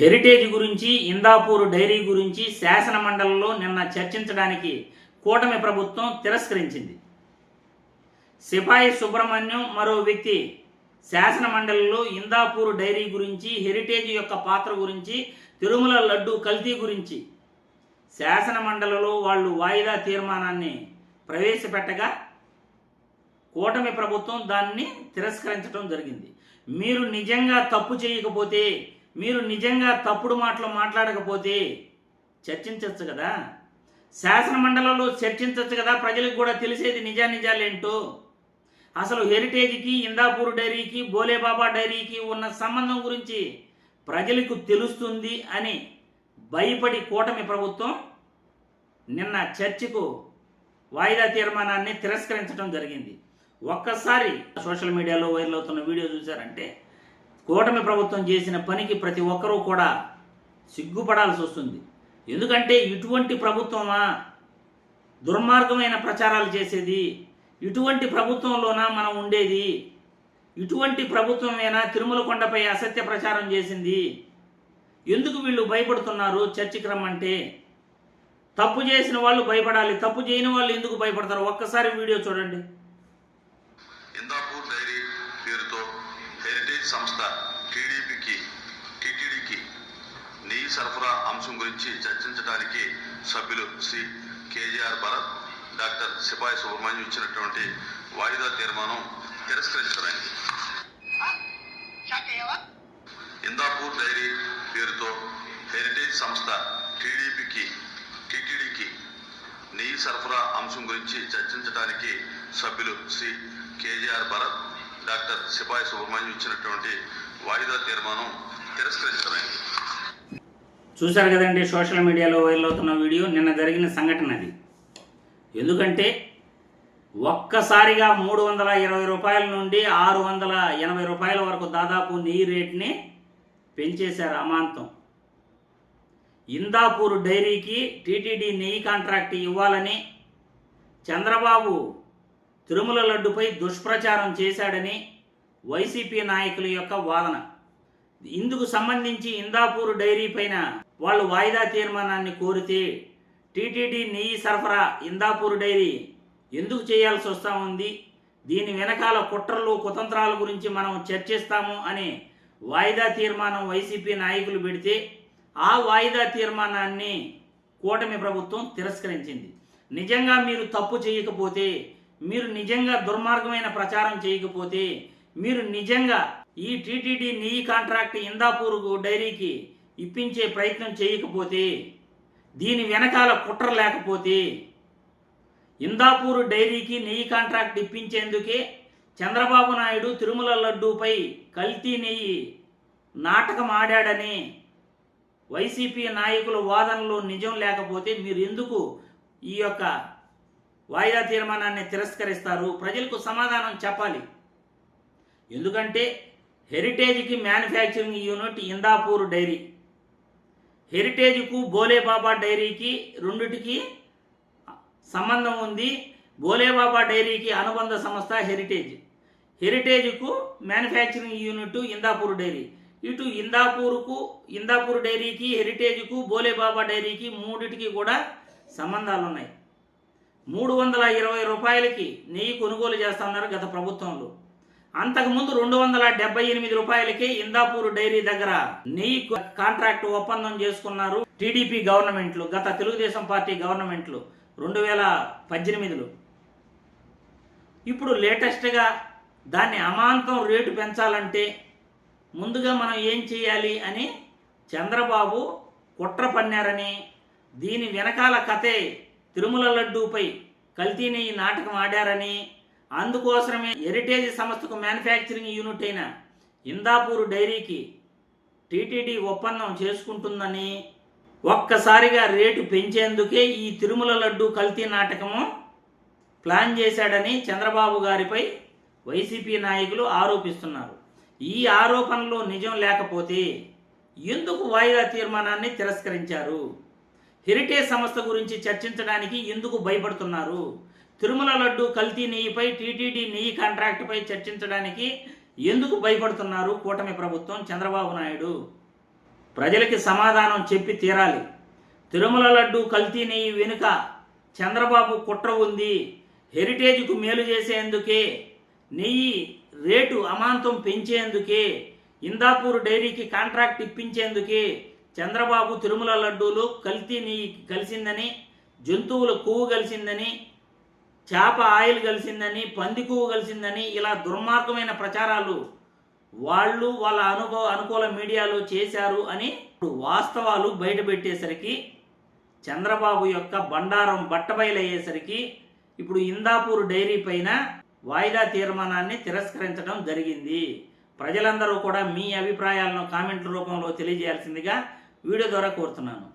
Heritage గురించి Indapur dairy గురించి శాసన మండలిలో నిన్న చర్చించడానికి కూటమి ప్రభుత్వం తిరస్కరించింది. సిపాయి సుబ్రహ్మణ్యం మరో వ్యక్తి శాసన మండలిలో ఇందాపూర్ డైరీ గురించి హెరిటేజ్ యొక్క పాత్ర గురించి తిరుమల లడ్డు కల్తీ గురించి శాసన మండలిలో వాళ్ళు వాయిదా తీర్మానాన్ని ప్రవేశపెట్టగా కూటమి ప్రభుత్వం దాన్ని తిరస్కరించడం జరిగింది. మీరు నిజంగా తప్పు చేయకపోతే మీరు నిజంగా తప్పుడు మాటలు మాట్లాడకపోతే చర్చించవచ్చు కదా? శాసన మండలంలో చర్చించవచ్చు కదా? ప్రజలకు కూడా తెలిసేది నిజానిజాలేంటో? అసలు హెరిటేజ్కి ఇందాపూర్ డైరీకి బోలేబాబా డైరీకి ఉన్న సంబంధం గురించి ప్రజలకు తెలుస్తుంది అని భయపడి కూటమి ప్రభుత్వం నిన్న చర్చకు వాయిదా తీర్మానాన్ని తిరస్కరించడం జరిగింది. ఒక్కసారి సోషల్ మీడియాలో వైరల్ అవుతున్న వీడియో చూశారంటే కూటమి ప్రభుత్వం చేసిన పనికి ప్రతి ఒక్కరూ కూడా సిగ్గుపడాల్సి వస్తుంది. ఎందుకంటే ఇటువంటి ప్రభుత్వమా దుర్మార్గమైన ప్రచారాలు చేసేది? ఇటువంటి ప్రభుత్వంలోనా మనం ఉండేది? ఇటువంటి ప్రభుత్వమేనా తిరుమల కొండపై అసత్య ప్రచారం చేసింది? ఎందుకు వీళ్ళు భయపడుతున్నారు చర్చికి రమ్మంటే తప్పు చేసిన వాళ్ళు భయపడాలి తప్పు చేయని వాళ్ళు ఎందుకు భయపడతారు? ఒక్కసారి వీడియో చూడండి ఇందాపూర్ డైరీ పేరుతో హెరిటేజ్ సంస్థ టీడీపీకి టీటీడీకి నెయ్యి సరఫరా అంశం గురించి చర్చించడానికి సభ్యులు శ్రీ కేజీఆర్ భరత్ డాక్టర్ సిపాయి సుబ్రహ్మణ్యం ఇచ్చినటువంటి వాయిదా తీర్మానం తిరస్కరించడానికి ఇందాపూర్ డైరీ పేరుతో హెరిటేజ్ సంస్థ టీడీపీకి టీటీడీకి నెయ్యి సరఫరా అంశం గురించి చర్చించడానికి సభ్యులు శ్రీ కేజీఆర్ భరత్ డాక్టర్ సిపాయి సుబ్రహ్మణ్యం ఇచ్చినటువంటి వాయిదా తీర్మానం తిరస్కరించడానికి చూశారు కదండి సోషల్ మీడియాలో వైరల్ అవుతున్న వీడియో నిన్న జరిగిన సంఘటన అది. ఎందుకంటే ఒక్కసారిగా మూడు వందల ఇరవై రూపాయల నుండి ఆరు వందల ఎనభై రూపాయల వరకు దాదాపు నెయ్యి రేట్ని పెంచేశారు అమాంతం. ఇందాపూర్ డైరీకి టీటీడీ నెయ్యి కాంట్రాక్ట్ ఇవ్వాలని చంద్రబాబు తిరుమల లడ్డుపై దుష్ప్రచారం చేశాడని వైసీపీ నాయకుల యొక్క వాదన. ఇందుకు సంబంధించి ఇందాపూర్ డైరీ పైన వాళ్ళు వాయిదా తీర్మానాన్ని కోరితే టీటీడీ నెయ్యి సరఫరా ఇందాపూర్ డైరీ ఎందుకు చేయాల్సి వస్తూ ఉంది? దీని వెనకాల కుట్రలు కుతంత్రాల గురించి మనం చర్చిస్తాము అని వాయిదా తీర్మానం వైసీపీ నాయకులు పెడితే ఆ వాయిదా తీర్మానాన్ని కూటమి ప్రభుత్వం తిరస్కరించింది. నిజంగా మీరు తప్పు చేయకపోతే మీరు నిజంగా దుర్మార్గమైన ప్రచారం చేయకపోతే మీరు నిజంగా ఈ టీటీడీ నెయ్యి కాంట్రాక్ట్ ఇందాపూర్ డైరీకి ఇప్పించే ప్రయత్నం చేయకపోతే దీని వెనకాల కుట్ర లేకపోతే ఇందాపూర్ డైరీకి నెయ్యి కాంట్రాక్ట్ ఇప్పించేందుకే చంద్రబాబు నాయుడు తిరుమల లడ్డూపై కల్తీ నెయ్యి నాటకం ఆడాడని వైసీపీ నాయకుల వాదనలో నిజం లేకపోతే మీరు ఎందుకు ఈ యొక్క వాయిదా తీర్మానాన్ని తిరస్కరిస్తారు. ప్రజలకు సమాధానం చెప్పాలి. ఎందుకంటే హెరిటేజ్కి మ్యానుఫ్యాక్చరింగ్ యూనిట్ ఇందాపూర్ డైరీ. హెరిటేజ్కు బోలేబాబా డైరీకి రెండిటికి సంబంధం ఉంది. బోలేబాబా డైరీకి అనుబంధ సంస్థ హెరిటేజ్. హెరిటేజ్కు మ్యానుఫ్యాక్చరింగ్ యూనిట్ ఇందాపూర్ డైరీ. ఇటు ఇందాపూర్కు ఇందాపూర్ డైరీకి హెరిటేజ్కు బోలేబాబా డైరీకి మూడిటికి కూడా సంబంధాలు ఉన్నాయి మూడు వందల ఇరవై రూపాయలకి నెయ్యి కొనుగోలు చేస్తున్నారు గత ప్రభుత్వంలో. అంతకుముందు రెండు వందల డెబ్బై ఎనిమిది రూపాయలకి ఇందాపూర్ డైరీ దగ్గర నెయ్యి కాంట్రాక్ట్ ఒప్పందం చేసుకున్నారు టీడీపీ గవర్నమెంట్లు గత తెలుగుదేశం పార్టీ గవర్నమెంట్లు రెండు వేల పద్దెనిమిదిలో. ఇప్పుడు లేటెస్ట్గా దాన్ని అమాంతం రేటు పెంచాలంటే ముందుగా మనం ఏం చేయాలి అని చంద్రబాబు కుట్ర పన్నారని దీని వెనకాల కథే తిరుమల లడ్డూపై కల్తీని ఈ నాటకం ఆడారని అందుకోసమే హెరిటేజ్ సంస్థకు మ్యానుఫ్యాక్చరింగ్ యూనిట్ అయిన ఇందాపూర్ డైరీకి టీటీడీ ఒప్పందం చేసుకుంటుందని ఒక్కసారిగా రేటు పెంచేందుకే ఈ తిరుమల లడ్డు కల్తీ నాటకము ప్లాన్ చేశాడని చంద్రబాబు గారిపై వైసీపీ నాయకులు ఆరోపిస్తున్నారు. ఈ ఆరోపణలో నిజం లేకపోతే ఎందుకు వాయిదా తీర్మానాన్ని తిరస్కరించారు? హెరిటేజ్ సంస్థ గురించి చర్చించడానికి ఎందుకు భయపడుతున్నారు? తిరుమల లడ్డు కల్తీ నెయ్యిపై టీటీడీ నెయ్యి కాంట్రాక్టుపై చర్చించడానికి ఎందుకు భయపడుతున్నారు కూటమి ప్రభుత్వం చంద్రబాబు నాయుడు? ప్రజలకి సమాధానం చెప్పి తీరాలి. తిరుమల లడ్డు కల్తీ నెయ్యి వెనుక చంద్రబాబు కుట్ర ఉంది. హెరిటేజ్కు మేలు చేసేందుకే నెయ్యి రేటు అమాంతం పెంచేందుకే ఇందాపూర్ డైరీకి కాంట్రాక్ట్ ఇప్పించేందుకే చంద్రబాబు తిరుమల లడ్డూలు కల్తీ నీ కలిసిందని జంతువుల కొవ్వు కలిసిందని చేప ఆయిల్ కలిసిందని పంది కొవ్వు కలిసిందని ఇలా దుర్మార్గమైన ప్రచారాలు వాళ్ళు వాళ్ళ అనుభవ అనుకూల మీడియాలో చేశారు అని ఇప్పుడు వాస్తవాలు బయటపెట్టేసరికి చంద్రబాబు యొక్క బండారం బట్టబయలయ్యేసరికి ఇప్పుడు ఇందాపూర్ డైరీ పైన వాయిదా తీర్మానాన్ని తిరస్కరించడం జరిగింది. ప్రజలందరూ కూడా మీ అభిప్రాయాలను కామెంట్ల రూపంలో తెలియజేయాల్సిందిగా వీడియో ద్వారా కోరుతున్నాను.